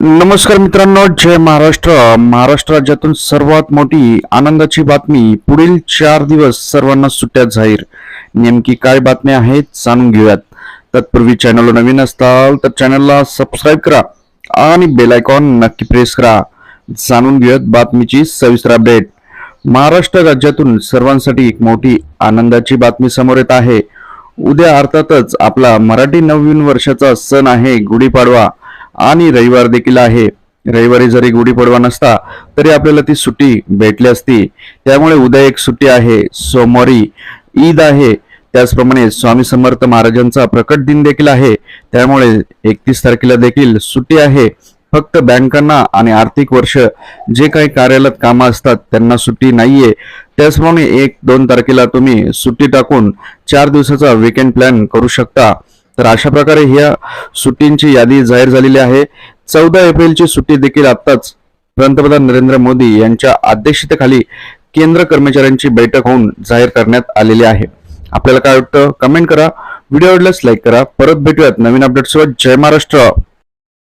नमस्कार मित्रांनो जय महाराष्ट्र. महाराष्ट्र राज्यातून सर्वात मोठी आनंदाची बातमी पुढील चार दिवस सर्वांना सुट्ट्या जाहीर. नेमकी काय बातम्या आहेत जाणून घेऊयात. तत्पूर्वी चॅनल नवीन असताल तर चॅनलला सबस्क्राईब करा आणि बेल आयकॉन नक्की प्रेस करा. जाणून घेऊयात बातमीची सविस्तर अपडेट महाराष्ट्र राज्यातून सर्वांसाठी एक मोठी आनंदाची बातमी समोर येत आहे. उद्या अर्थातच आपला मराठी नवीन वर्षाचा सण आहे गुढीपाडवा. आणि रविवार देखील आहे. रविवारी जरी गुढीपाडवा नसता तरी आपल्याला ती सुट्टी भेटली असती. त्यामुळे उद्या एक सुट्टी आहे. सोमवारी ईद आहे. त्याचप्रमाणे स्वामी समर्थ महाराजांचा प्रकट दिन देखील आहे. त्यामुळे एकतीस तारखेला देखील सुट्टी आहे. फक्त बँकांना आणि आर्थिक वर्ष जे काही कार्यालयात कामं असतात त्यांना सुट्टी नाहीये. त्याचप्रमाणे एक दोन तारखेला तुम्ही सुट्टी टाकून चार दिवसाचा विकेंड प्लॅन करू शकता. तर अशा प्रकारे ह्या सुट्टींची यादी जाहीर झालेली आहे. चौदा एप्रिलची सुट्टी देखील आत्ताच पंतप्रधान नरेंद्र मोदी यांच्या अध्यक्षतेखाली केंद्र कर्मचाऱ्यांची बैठक होऊन जाहीर करण्यात आलेली आहे. आपल्याला काय वाटतं? कमेंट करा. व्हिडिओ आवडल्यास लाईक करा. परत भेटूयात नवीन अपडेट्सवर जय महाराष्ट्र.